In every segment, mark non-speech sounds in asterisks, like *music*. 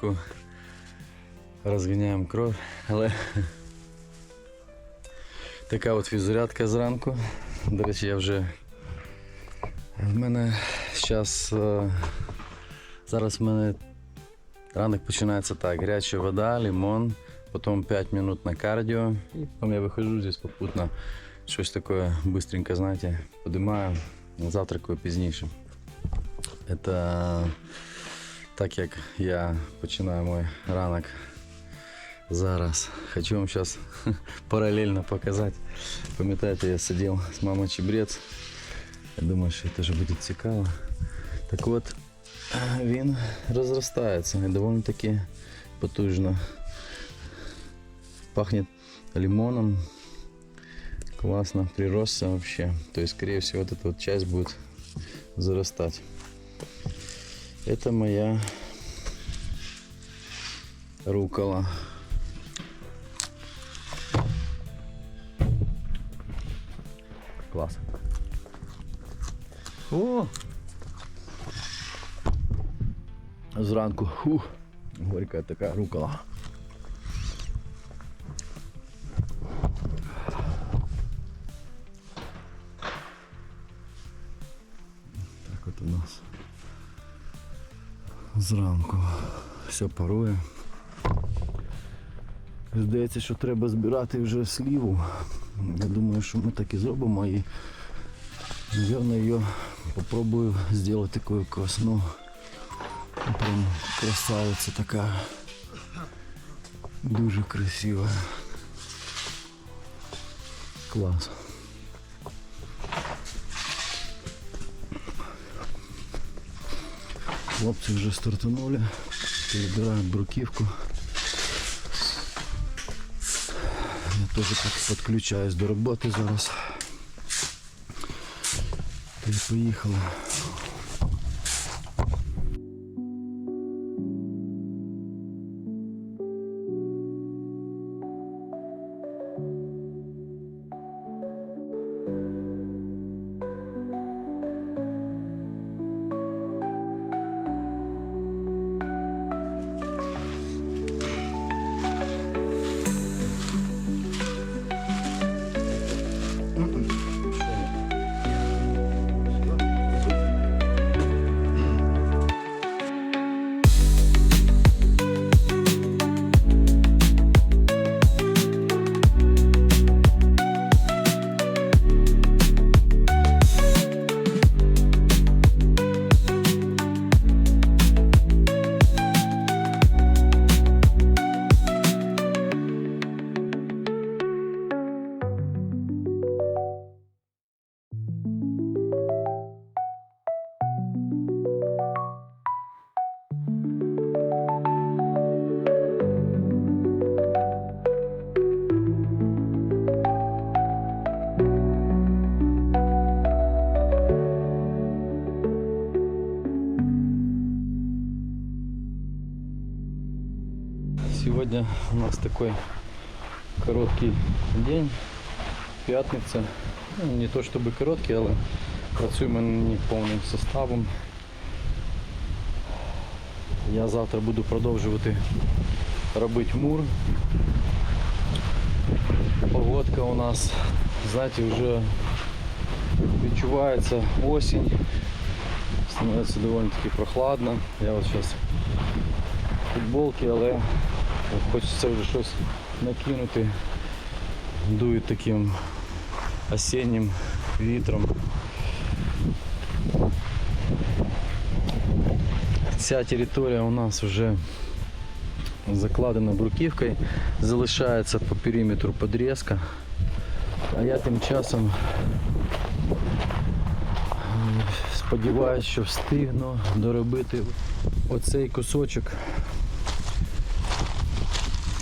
зранку розганяємо кров, але така от фіззарядка зранку. До речі, я вже в мене зараз зараз в мене ранок починається так: гаряча вода, лимон, потім 5 минут на кардіо, і потім я виходжу здесь попутно. Щось таке быстренько, знаєте, подимаю, завтракаю пізніше. Це так як я починаю мой ранок зараз. Хочу вам зараз *laughs* паралельно показати. Пам'ятаєте, я сидів з мамою чебрець. Я думаю, що це теж буде цікаво. Так от, *clears throat* він розростається і доволі таки потужно. Пахнет лимоном. Классно приросся вообще. То есть, скорее всего, вот эта вот часть будет зарастать. Это моя рукола. Класс. О! Зранку. Фух. Горька така рукола. Зранку все парує. Здається, що треба збирати вже сліву. Я думаю, що ми так і зробимо і наверное, її попробую зробити такою косну. Прям красавиця така. Дуже красива. Клас. Хлопці вже стартанули, перебирають бруківку. Я теж так підключаюсь до роботи зараз. Та поїхали. Сегодня у нас такой короткий день, п'ятниця. Ну, не то чтобы короткий, але працюємо не повним составом. Я завтра буду продовжувати робити мур. Погодка у нас, знаєте, вже відчувається осінь. Становиться доволі таки прохладно. Я от зараз футболки, але хочеться вже щось накинути. Дує таким осіннім вітром. Ця територія у нас вже закладена бруківкою, залишається по периметру подрізка. А я тим часом сподіваюся, що встигну доробити оцей кусочок.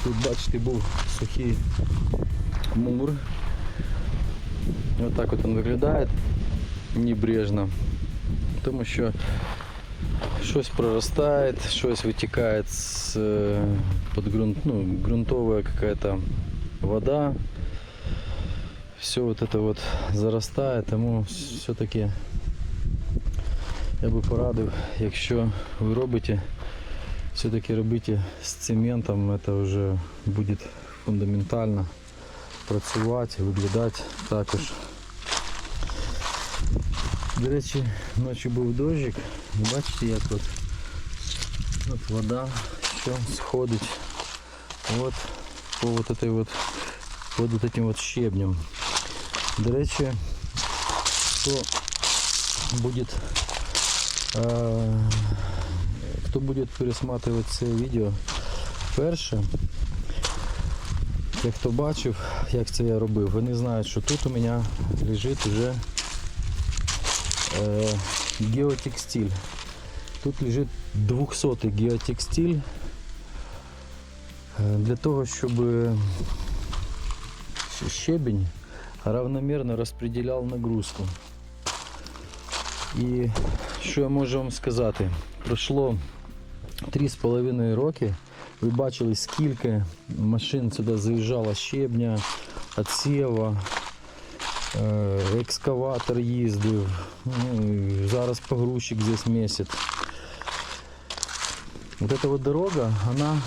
Тут, бачите, був сухий мур. Отак от він виглядає небрежно. Тому що щось проростає, щось витікає з е, под ґрунт, ну, ґрунтовая какая-то вода. Все вот это вот зарастает, тому все-таки Я би порадив, якщо ви робите, все-таки робите з цементом, це вже буде фундаментально працювати, виглядати також. До речі, ночі був дощик, і бачите, як от, от вода, що сходить от по вот этой вот под вот этим вот щебнем. До речі, хто буде е, хто буде пересматривати це відео перше, те, хто бачив, як це я робив, вони знають, що тут у мене лежить вже е, геотекстиль. Тут лежить 200 геотекстиль Е, для того, щоб щебень равномерно розподіляв нагрузку. І що я можу вам сказати? Пройшло 3,5 роки. Ви бачили, скільки машин сюди заїжджало щебня, отсєва, е, екскаватор їздив, ну, зараз погрузчик здесь місяць. Вот эта вот дорога, она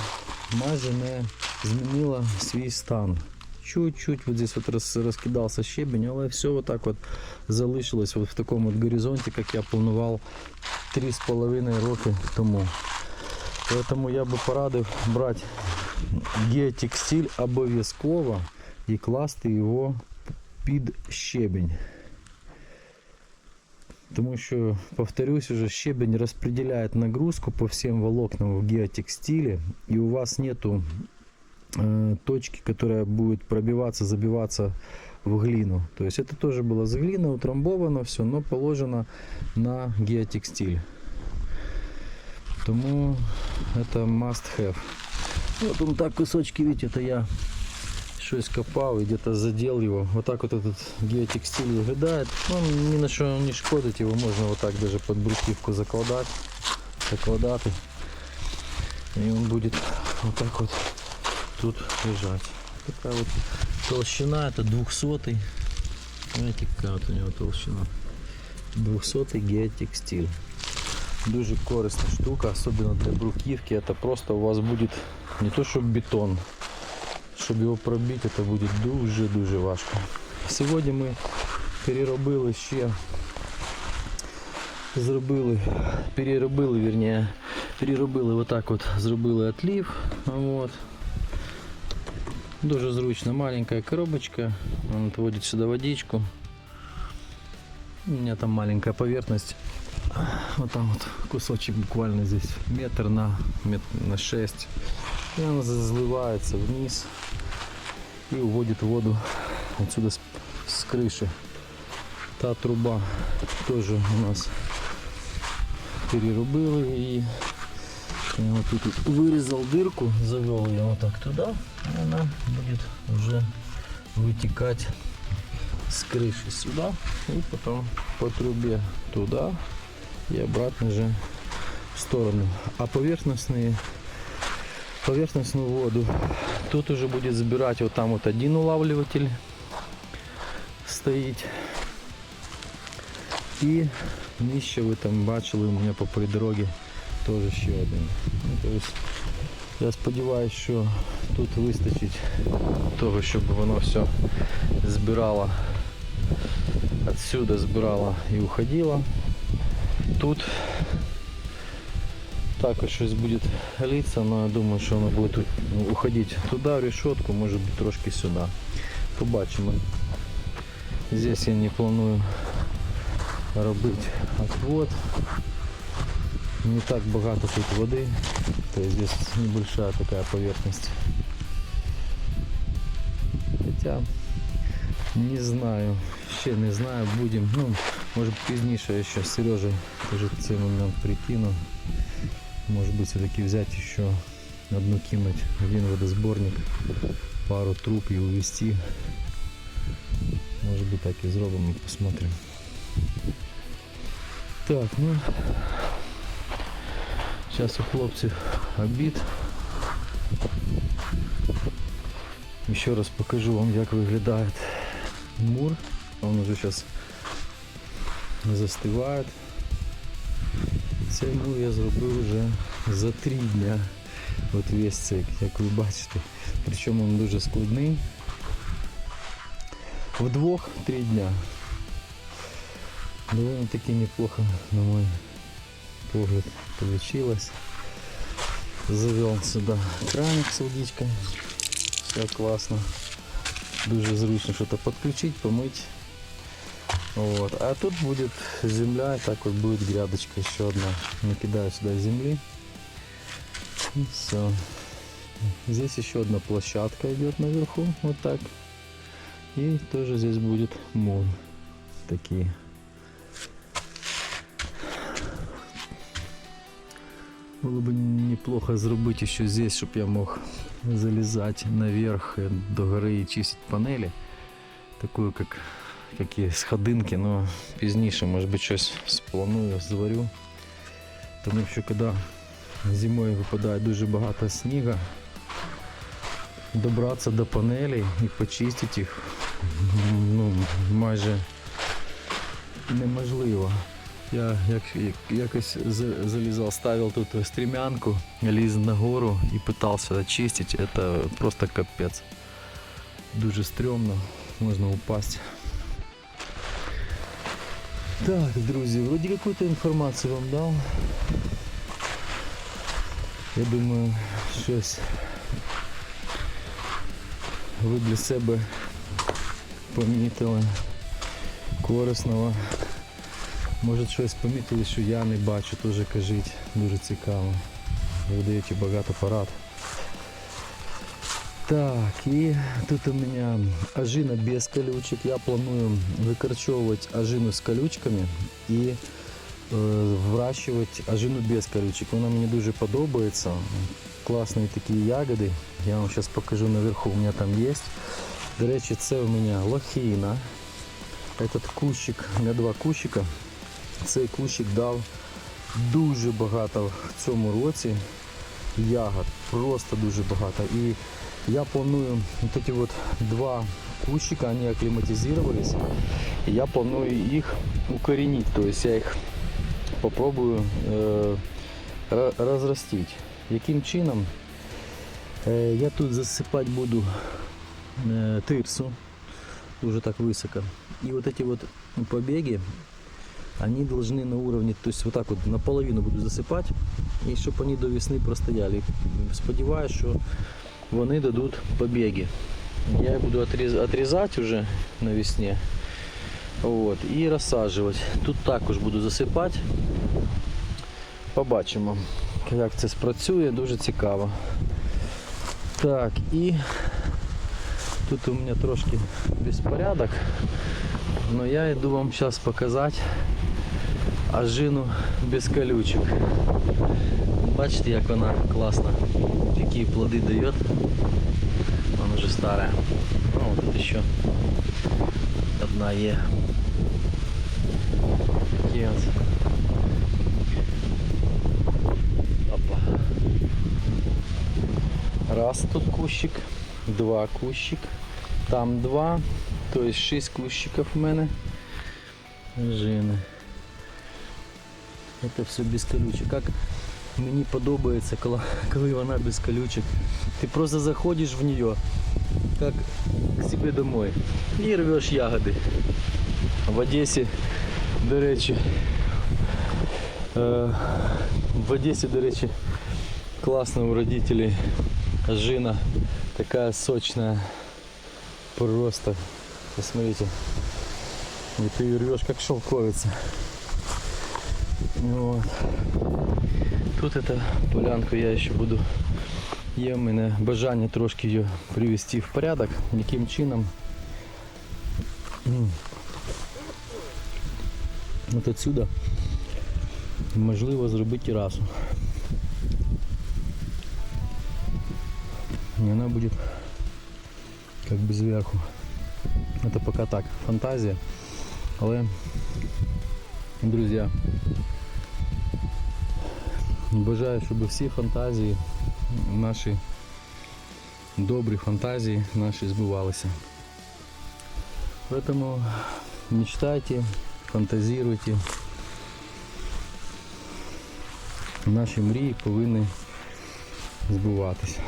майже не змінила свій стан. Чуть-чуть вот здесь вот роз, розкидався щебень, але все вот так вот залишилось вот в такому от горизонті, як я планував 3,5 роки тому. Тому я би порадив брати геотекстиль обов'язково і класти його під щебень. Тому що, повторюсь уже, щебень распределяет нагрузку по всем волокнам в геотекстиле, и у вас нету э, точки, которая будет пробиваться, забиваться в глину. То есть это тоже было с глины, утрамбовано все, но положено на геотекстиль. Тому это must have. Вот он так кусочки, видите, это я щось копав і где-то задел його. Вот так вот этот геотекстиль виглядає. Ну, ні на що не шкодить, його можна вот так даже под бруківку закладати, закладати. І він буде вот так вот тут лежать. Така вот толщина, это 200 Знаете, какая вот у него толщина. 200 геотекстиль. Дуже корисна штука, особенно для бруківки. Это просто у вас будет не то что бетон, щоб його пробити, це буде дуже-дуже важко. Сьогодні ми переробили ще, зробили, переробили, вірніше, переробили отак от, зробили отлів. От. Дуже зручно, маленькая коробочка, он отводит сюда водичку. У меня там маленькая поверхность. Вот там вот кусочек буквально здесь метр на, мет- на 6. И она разливается вниз и уводит воду отсюда с, с крыши. Та труба тоже у нас перерубила и я вот тут вырезал дырку, завел ее вот так туда, и она будет уже вытекать с крыши сюда и потом по трубе туда и обратно же в сторону. А поверхностные поверхностную воду. Тут уже будет забирать вот там вот один улавливатель стоїть. І нижче ви там бачили у мене по дорогі теж ще один. Ну, то есть, я сподіваюся, що тут вистачить того, щоб воно все збирало отсюда збирало і уходило. Тут також щось буде литься, але я думаю, що воно буде тут ну, уходити туди, в решетку, може трошки сюди. Побачимо. Здесь я не планую робити отвод. Не так багато тут води, то есть здесь небольшая такая поверхность. Не знаю, ще не знаю, будем. Ну, може пізніше ще з Сережей теж цей момент прикину. Может быть все-таки взять еще одну кинуть один водосборник, пару труб и увезти. Может быть так и зробимо, посмотрим. Так, ну сейчас у хлопців обід. Еще раз покажу вам, як виглядає мур. Он уже сейчас застывает. Цей мур я зробив вже за три дня. От весь цей, як ви бачите. Причому він дуже складний. Вдвох три дня. Довольно таки неплохо, на мой погляд, получилось. Завел сюда краник с водичкой. Все классно. Дуже что-то подключить, помыть. Вот. А тут будет земля, и так вот будет грядочка еще одна. Накидаю сюда земли. Все. Здесь еще одна площадка идет наверху, вот так. И тоже здесь будет мол. Такие. Было бы неплохо зробити ще здесь, щоб я мог залізати наверх до гори і чистити панелі. Такою, як, як і сходинки, але пізніше, може бути, щось спланую, зварю. Тому що коли зимою випадає дуже багато снігу, добратися до панелей і почистити їх ну, майже неможливо. Я як, як, якось за- залізав, ставив тут стремянку, ліз на гору і питався очистити. Це просто капець. Дуже стрьомно, можна упасть. Так, друзі, вроді какую-то інформацію вам дав. Я думаю, щось ви для себе помітили корисного. Може щось помітили, що я не бачу, теж кажіть, дуже цікаво. Ви даєте багато порад. Так, і тут у мене ажина без колючек. Я планую викорчовувати ажину з колючками і е, вирощувати ажину без колючек. Вона мені дуже подобається. Класні такі ягоди. Я вам зараз покажу наверху, у мене там є. До речі, це у мене лохіна. Этот кущик, у мене два кущика. Цей кущик дав дуже багато в цьому році ягод, просто дуже багато. І я планую вот эти вот два кущика, они акклиматизировались, и я планую их укоренить, то есть я их попробую э, ра- разрастить. Яким чином? Э, я тут засыпать буду э, тырсу, уже так высоко. И вот эти вот побеги, они должны на уровне, то есть вот так вот наполовину буду засыпать, і щоб вони до весни простояли. Сподіваюсь, що вони дадуть побеги. Я буду отрізати вже на весні. От, і розсаджувати. Тут також буду засипати. Побачимо, як це спрацює, дуже цікаво. Так, і тут у мене трошки безпорядок, але я йду вам зараз показати ажину без колючок. Бачите, як вона класно, які плоди дає. Вона вже стара. Ну, вот тут ще одна є. Такі от. Опа. Раз тут кущик, два кущик, там два, то есть шість кущиків у мене. Жини. Это все без колючек. Как мені подобається, коли, коли вона без колючек. Ти просто заходиш в нее, как к себе домой, і рвеш ягоди. В Одесі, до речі, е, в Одесі, до речі, класно у родителей жина такая сочная, просто, посмотрите, и ты ее рвешь как шелковица. Вот. Тут эта полянку я ще буду. Є в мене бажання трошки її привести в порядок. Яким чином. М. От отсюда можливо зробити терасу. І вона буде как бы зверху. Это пока так, фантазія. Але, друзі, Бажаю, щоб всі фантазії, наші добрі фантазії наші збувалися. Поэтому мечтайте, фантазируйте. наші мрії повинні збуватися.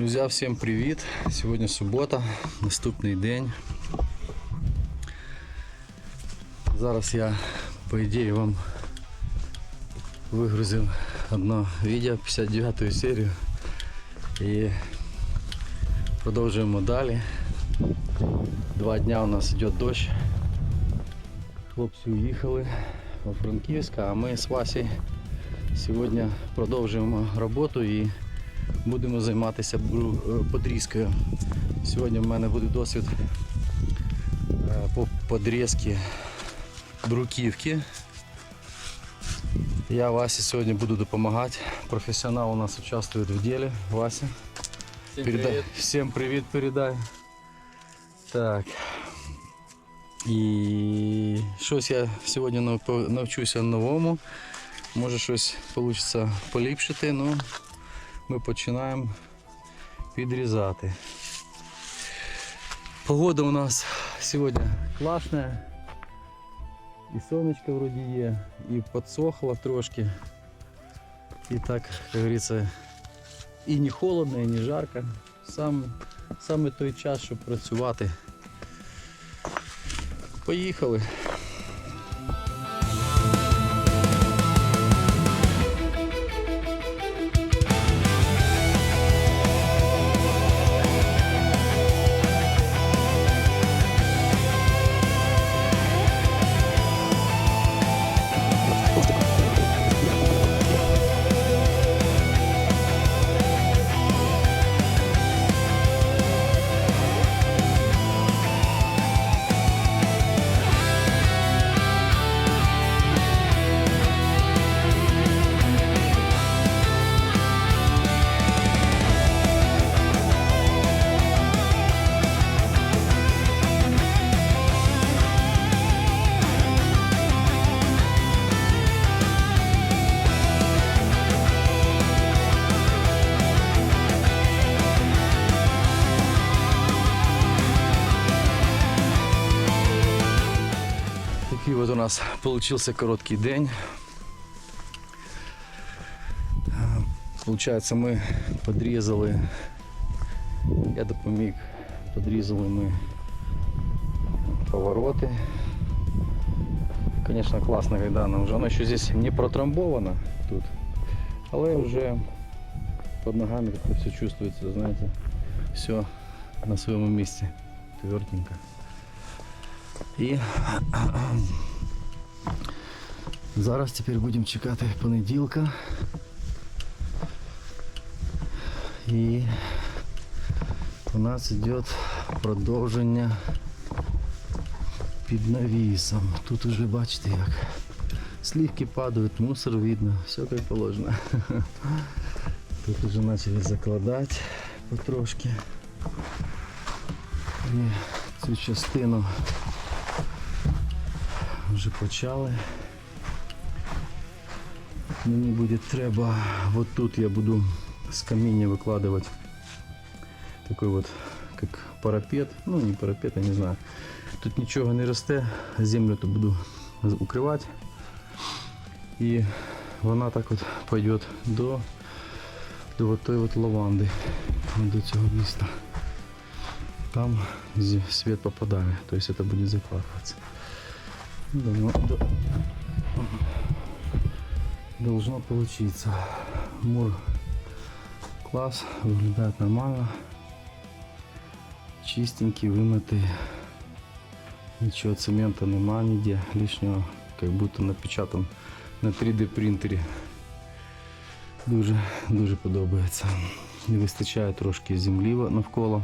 Друзі, всім привіт! Сьогодні субота, наступний день. Зараз я, по ідеї, вам вигрузив одне відео, 59 серію. І продовжуємо далі. Два дня у нас йде дощ. Хлопці уїхали у Франківськ, а ми з Васі сьогодні продовжуємо роботу і будемо займатися е, подрізкою. Сьогодні в мене буде досвід е, по подрізці бруківки. Я Васі сьогодні буду допомагати. Професіонал у нас участвує в ділі. Вася. Всім Передай. привіт. Всім привіт передай. Так. І щось я сьогодні навчуся новому. Може щось вийде поліпшити, ну ми починаємо підрізати. Погода у нас сьогодні класна. І сонечко вроді є, і підсохло трошки. І так, як говориться, і не холодно, і не жарко. Сам, саме той час, щоб працювати. Поїхали. Нас получился короткий день. Е, Получається, ми подрізали, я допоміг, ми повороти. Конечно, классно, когда она уже, она еще здесь не протрамбована тут, але вже под ногами все чувствуется, знаете, все на своєму місці, тверденько. І зараз тепер будемо чекати понеділка. І у нас йде продовження під навісом. Тут уже бачите як Сливки падают, мусор видно, все как положено. *laughs* Тут уже начали закладати потрошки. І цю частину вже почали. Мені буде треба, вот тут я буду з каміння викладувати такой вот как парапет, ну не парапет, я не знаю. Тут нічого не росте, землю то буду укривати. І вона так от пойдет до, до вот той вот лаванди, до цього міста. Там свет попадає, то есть это будет закладываться. Должно, до- должно получиться. Мур класс, выглядает нормально. Чистенький, вымытый. Ничего цемента нема ніде лишнього, как будто напечатан на 3D принтері. Дуже, дуже подобається. Не вистачає трошки землі навколо.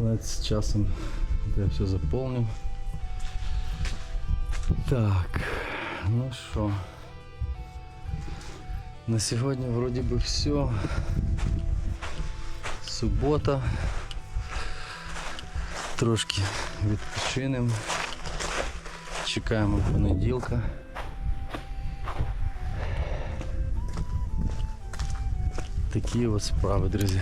Але з часом я все заповню. Так, ну що. На сьогодні вроді би все. Субота. Трошки відпочинемо. Чекаємо понеділка. Такі от справи, друзі.